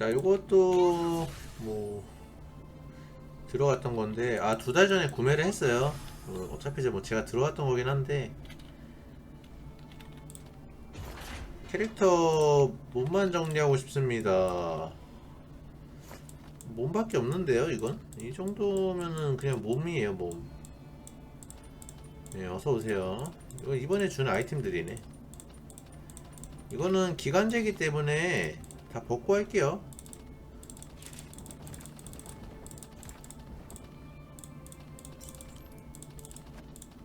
자, 요것도 뭐 들어갔던 건데 아 두 달 전에 구매를 했어요. 어, 어차피 이제 뭐 제가 들어갔던 거긴 한데 캐릭터 몸만 정리하고 싶습니다. 몸밖에 없는데요, 이건? 이 정도면은 그냥 몸이에요, 몸. 네, 어서 오세요. 이거 이번에 준 아이템들이네. 이거는 기간제기 때문에 다 벗고 할게요.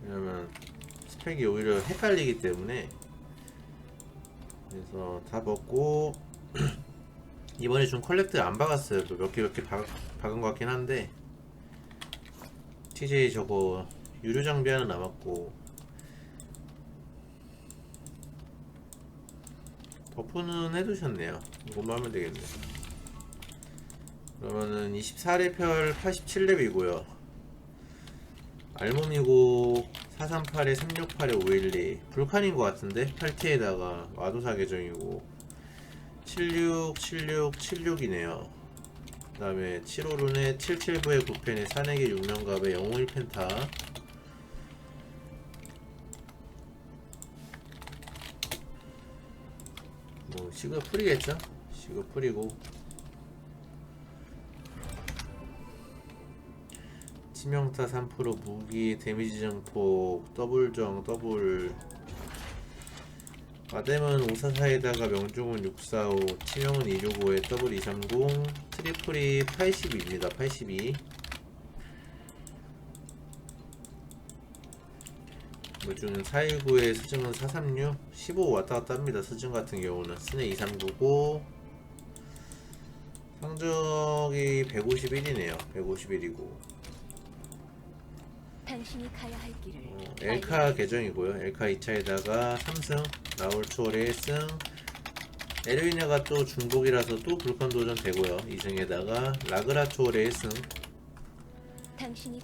왜냐면 스펙이 오히려 헷갈리기 때문에 그래서 다 벗고 이번에 준 컬렉트 안 박았어요. 몇개 몇 개 박은 것 같긴 한데 TJ 저거 유료 장비 하나 남았고 버프는 해두셨네요. 이것만 하면 되겠네. 그러면은 24레펠 87렙이고요. 알몸이고 438에 368에 512 불칸인 것 같은데 8T에다가 와도사 계정이고 76 76 76이네요. 그 다음에 75룬에 779에 9펜에 산에게 6명갑에 051 펜타 뭐 시그 풀이겠죠? 시그 풀이고 치명타 3% 무기 데미지 증폭 더블 정 더블. 아뎀은 544에다가 명중은 645 치명은 265에 더블 230 트리플이 82입니다. 82 무중은 419에 수증은 436 15 왔다갔다 합니다. 수증 같은 경우는. 스네 2399 성적이 151이네요. 151이고 당신이 가야 할 길을 어, 엘카 계정이고요. 엘카 2차에다가 3승, 라울 추월의 1승, 에르위네가 또 중복이라서 또 불판 도전 되고요. 2승에다가 라그라 추월의 1승, 당신이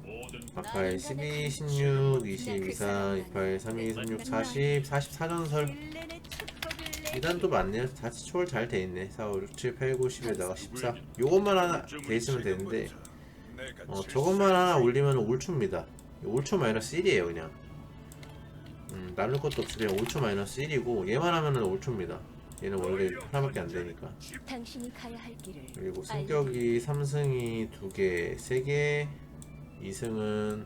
아카의 12, 16, 20, 24, 28, 32, 36, 40, 44전설. 이단도 많네요. 다시 초월 잘 돼있네. 4, 5, 6, 7, 8, 9, 10에다가 14. 요것만 하나 돼 있으면 되는데, 어, 저것만 하나 올리면 올초입니다. 5초 마이너스 1이에요 그냥. 음, 나눌 것도 없이 그냥 5초 마이너스 1이고 얘만 하면은 5초입니다. 얘는 원래 하나밖에 안 되니까. 당신이 가야 할 길을 그리고 승격이 3승이 2개 3개 2승은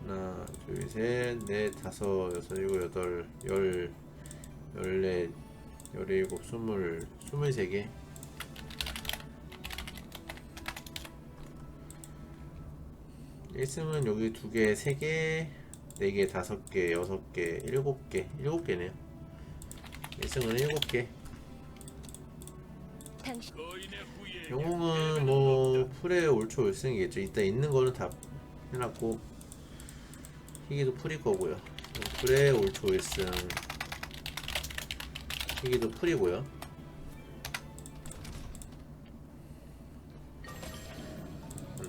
하나 둘셋넷 다섯 여섯 일곱 여덟 열 열넷 열일곱 스물 스물세 개 1승은 여기 2개, 3개, 4개, 5개, 6개, 7개, 7개네요. 1승은 7개. 당신 영웅은 뭐 풀에 올초 올승이겠죠. 이따 있는 거는 다 해놨고 희귀도 풀일 거고요. 풀에 올초 올승 희귀도 풀이고요.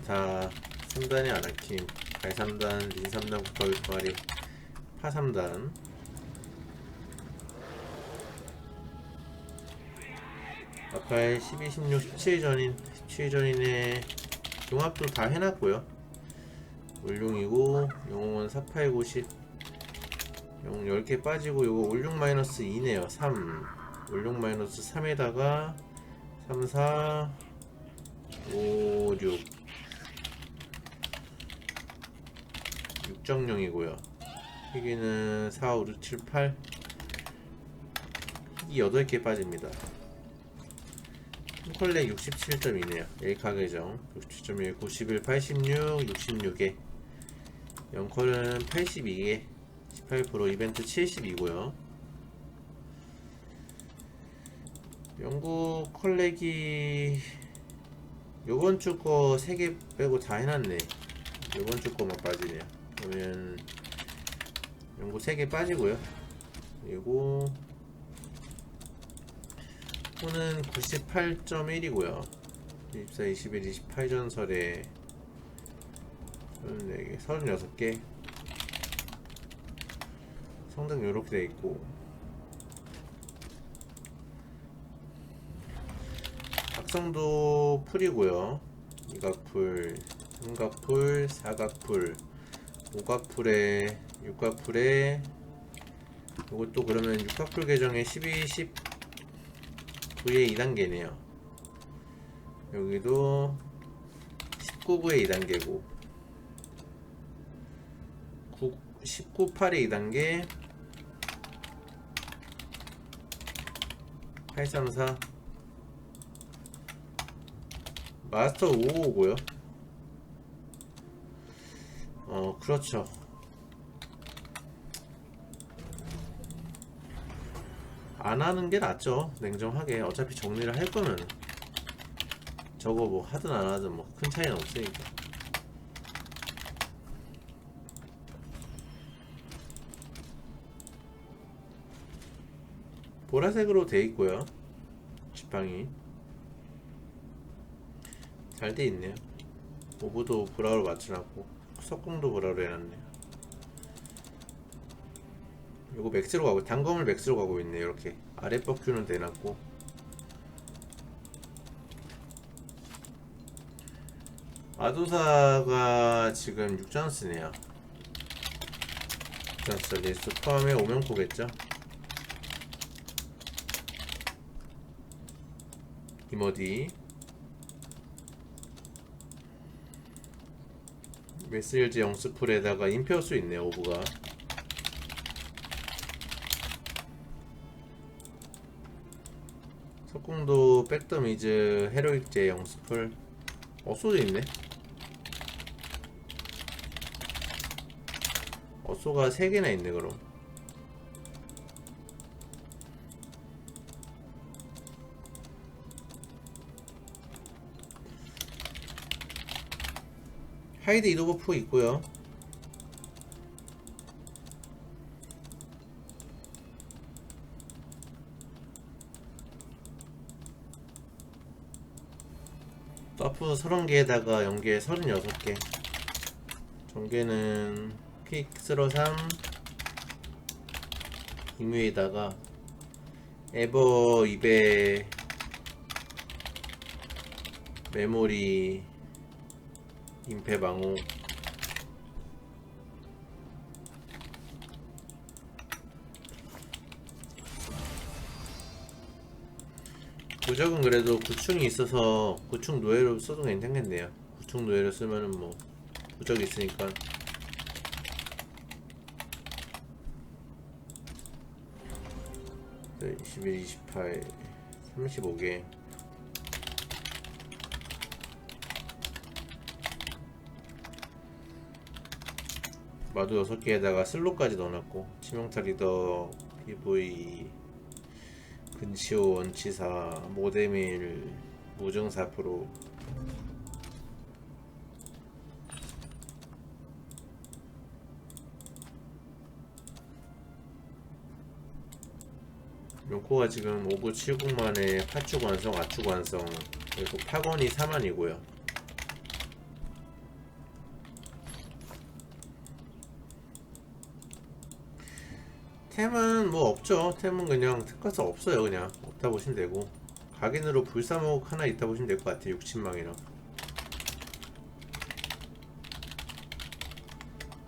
다 3단이 아나킴, 갈 3단, 린 3단, 국가위 동아리, 파 3단. 아파의 12, 16, 17전인, 17전인의 종합도 다 해놨고요. 울룡이고, 영웅은 48, 90, 영웅 10개 빠지고, 요거 울룡 마이너스 2네요. 3. 울룡 마이너스 3에다가 3, 4, 5, 6. 6정령이고요. 희귀는 4, 5, 6, 7, 8 희귀 8개 빠집니다. 콜렉 67점이네요. 엘카 계정 67.1, 91, 86, 66에 영컬은 82개 18% 이벤트 72고요. 영국 컬렉이 요번 주 거 3개 빼고 다 해놨네. 요번 주 거만 빠지네요. 그러면 연구 3개 빠지고요. 그리고 호는 98.1이고요. 24, 21, 28 전설에 34개, 36개 성등 요렇게 돼 있고. 특성도 풀이고요. 이각풀, 삼각풀, 사각풀, 오각풀에 육각풀에. 이것도 그러면 육각풀 계정에 12, 10 9의 2단계네요. 여기도 19구의 2단계고 9, 19, 8의 2단계. 834 마스터 555고요 어 그렇죠. 안 하는 게 낫죠. 냉정하게. 어차피 정리를 할 거면. 저거 뭐 하든 안 하든 뭐 큰 차이는 없으니까. 보라색으로 돼 있고요. 지팡이. 잘 돼 있네요. 오브도 브라우로 맞춰놨고 석궁도 브라우로 해놨네요 요거 맥스로 가고 단검을 맥스로 가고 있네 이렇게. 아래 뻑큐는 대놨고. 마도사가 지금 6전스네요. 6전스 리스트 포함해 오명포겠죠? 이머디 메시일즈 영스풀에다가 인페어수 있네요 오브가. 석궁도 백더미즈 헤로익제 영스풀. 어쏘도 있네. 어쏘가 3개나 있네 그럼 하이드 이도버프 있고요. 버프 30개에다가 연계 36개. 전개는 퀵스로 3 임유에다가 에버 2배 메모리 임페방호 부적은 그래도 구충이 있어서 구충 노예로 써도 괜찮겠네요. 구충 노예로 쓰면은 뭐 부적이 있으니까. 네, 21, 28, 35개. 마도 6개에다가 슬로까지 넣어놨고 치명타 리더 PV 근치오 원치사 모데밀 무증사 프로. 용코가 지금 5구 7국만에 파축 완성, 아축 완성. 그리고 파건이 4만이고요 템은 뭐 없죠. 템은 그냥 특가서 없어요. 그냥 없다 보시면 되고 각인으로 불사목 하나 있다 보시면 될 것 같아요. 60망이랑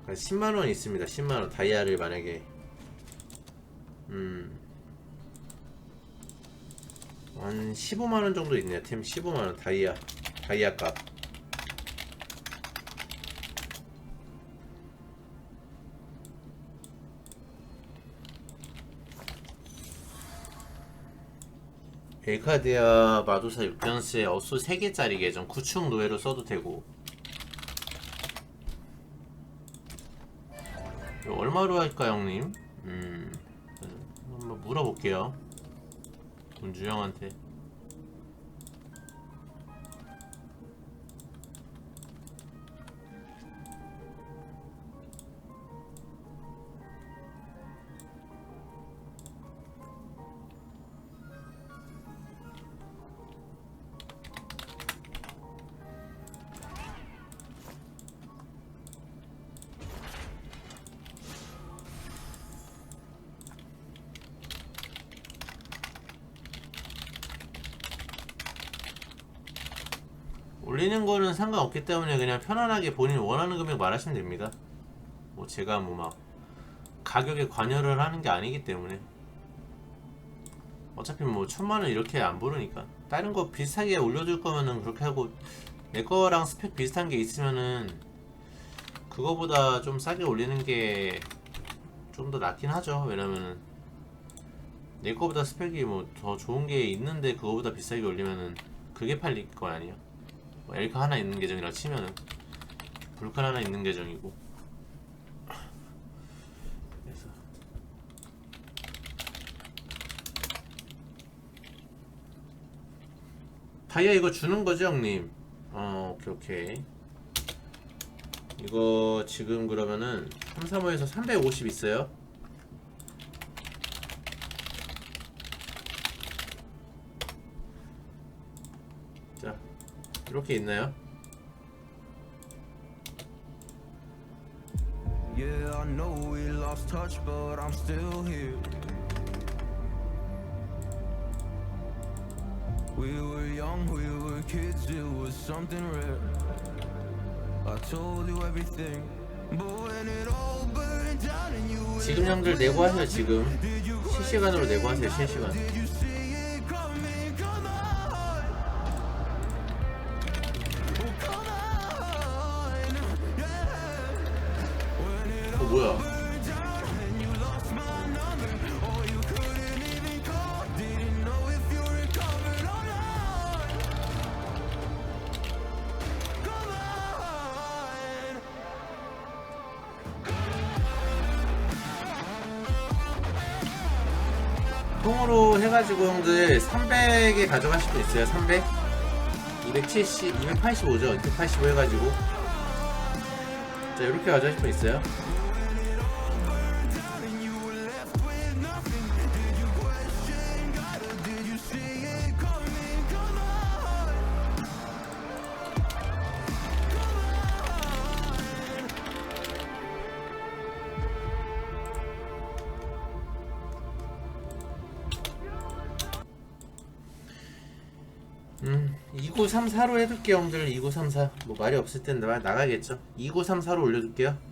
10만원 있습니다. 10만원 다이아를 만약에 음. 한 15만원 정도 있네요. 템 15만원 다이아 다이아 값 엘카디아 마도사 6변스에 어수 3개짜리 계정 구축 노예로 써도 되고. 얼마로 할까 형님? 음 한번 물어볼게요. 군주 형한테 올리는 거는 상관없기 때문에 그냥 편안하게 본인이 원하는 금액 말하시면 됩니다. 뭐 제가 뭐 막 가격에 관여를 하는 게 아니기 때문에 어차피 뭐 천만 원 이렇게 안 부르니까 다른 거 비슷하게 올려줄 거면은 그렇게 하고 내 거랑 스펙 비슷한 게 있으면은 그거보다 좀 싸게 올리는 게 좀 더 낫긴 하죠. 왜냐면은 내 거보다 스펙이 뭐 더 좋은 게 있는데 그거보다 비싸게 올리면은 그게 팔릴 거 아니에요. 뭐 엘카 하나 있는 계정이라 치면은 불칸 하나 있는 계정이고. 다이아 이거 주는 거죠 형님? 어 오케이 오케이. 이거 지금 그러면은 3, 3호에서 350 있어요 자 이렇게 있나요? Yeah, I know we lost touch, but I'm still here. We were young, we were kids, it was something rare. I told you everything, but when it all burned down and you were 지금 형들 내고 하세요 지금 실시간으로 내고 하세요 실시간 해가지고 형들 300에 가져갈 수도 있어요 300 270, 285죠? 285 해가지고. 자 이렇게 가져갈 수도 있어요 음 2934로 해둘게요 형들. 2934뭐 말이 없을 땐 나, 나가겠죠? 2934로 올려둘게요